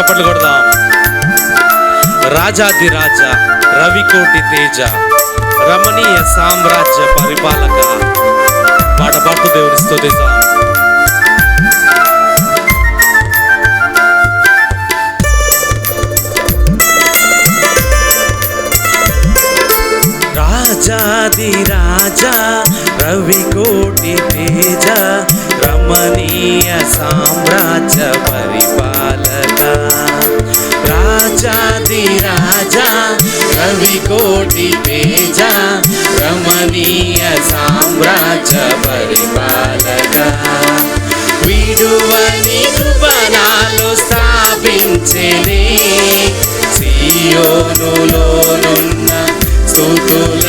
చప్పట్లు కొడదాం. రాజాది రాజా రవికోటి తేజ రమణీయ సామ్రాజ్య పరిపాలక. పాట పాడుతూ దేవుని స్తుతిద్దాం రాజాది రాజా రవికోటి తేజ రమణీయ సామ్రాజ్య పరిపాలక. రాజాది రాజా రవికోటి తేజ రమణీయ సామ్రాజ్య పరిపాలక. విడువని కృపణాలు స్థాపించేనే సియోనులోనున్న స్తుతుల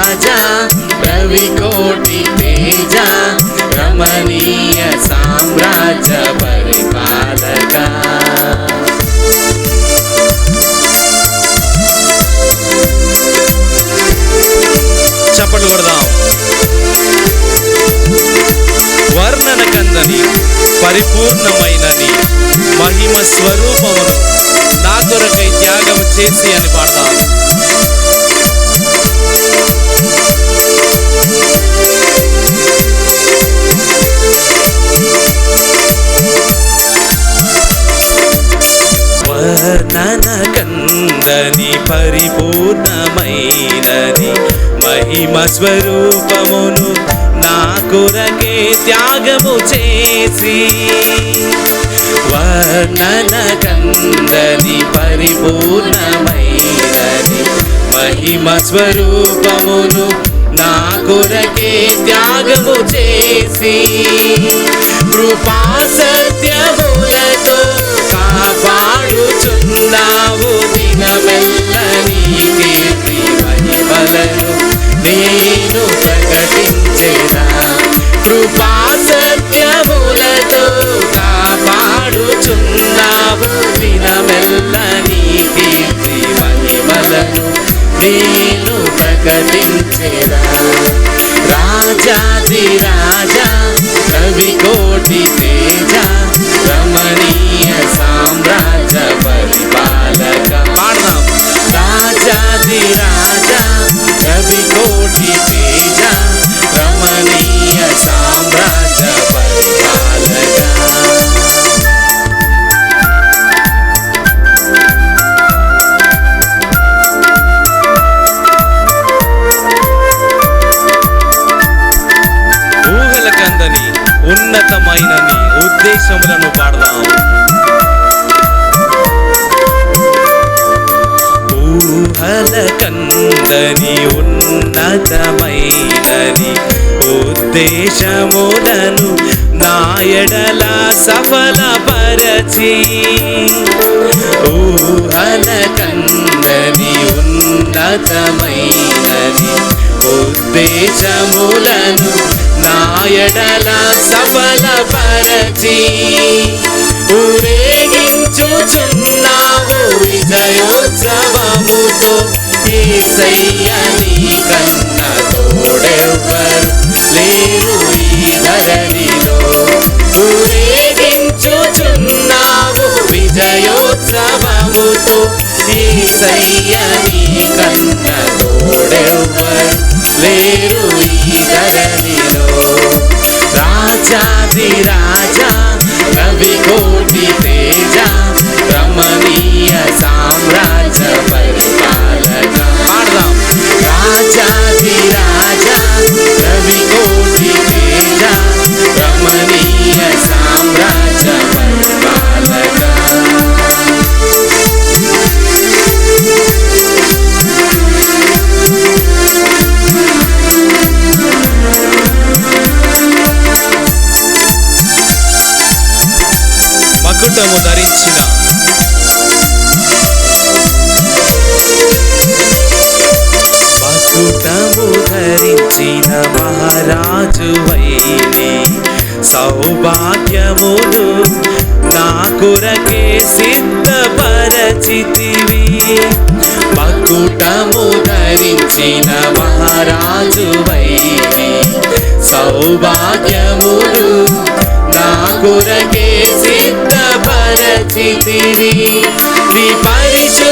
రాజా రవికోటి తేజ రమణీయ సామ్రాజ్య పరిపాలక. చప్పట్లు కొడదాం. వర్ణన కందని పరిపూర్ణమైనని మహిమ స్వరూపమును నా కొరకై త్యాగం చేసి అని పాడతాం పరిపూర్ణమైనని మహిమ స్వరూపమును నా కొరకే త్యాగము చేసి వర్ణన కందని పరిపూర్ణమైనది మహిమ స్వరూపమును నా కొరకే త్యాగము చేసి కృపా సత్యములతో కాపాడుచున్నావు దినమెల్ల నీ నేను ప్రకటించేదా? రాజాది రాజా కవి కోటి అందరి ఉన్నతమైనది ఉద్దేశములను నాయడల సఫలపరచి. ఊహల కందని ఉన్నతమైనది ఉద్దేశములను నాయడల సఫలపరచి. ఊరేగించుచున్నావు విజయోత్సవముతో ఏసయ్య నీ కన్న తోడెవ్వరు లేరు ఈ ధరణిలో ఊరేగించుచున్నావు విజయోత్సవముతో. ఏసయ్య నీ కన్న తోడెవ్వరు లేరు ఈ ధరణిలో రాజాది రాజా రవి కోటి తేజా. యేసువైని సౌభాగ్యములు నా కొరకే సిద్ధపరచితివి. మకుటము ధరించిన మహారాజువైని సౌభాగ్యములు నా కొరకే సిద్ధపరచితివి. నీ పరిశు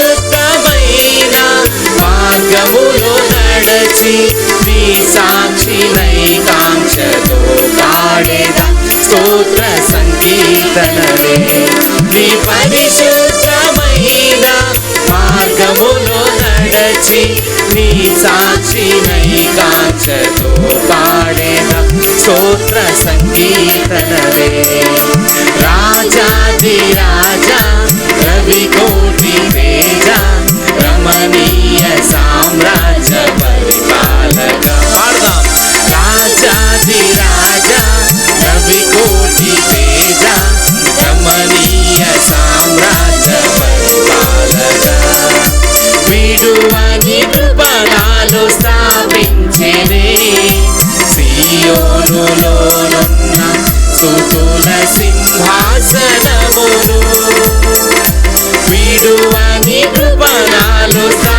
स्तोत्र संगीत राजाधि राजा रविकोटि वेद रमणीय साम्राज्यपरि Medusa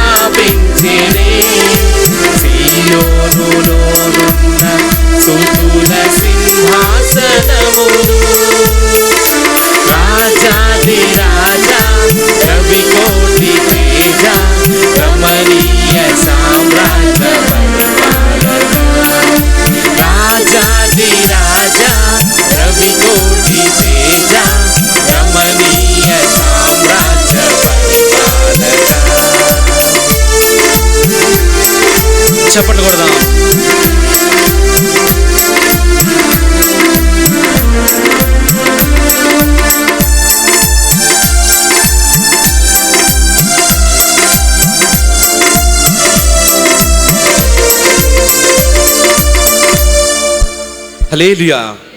Aleluia.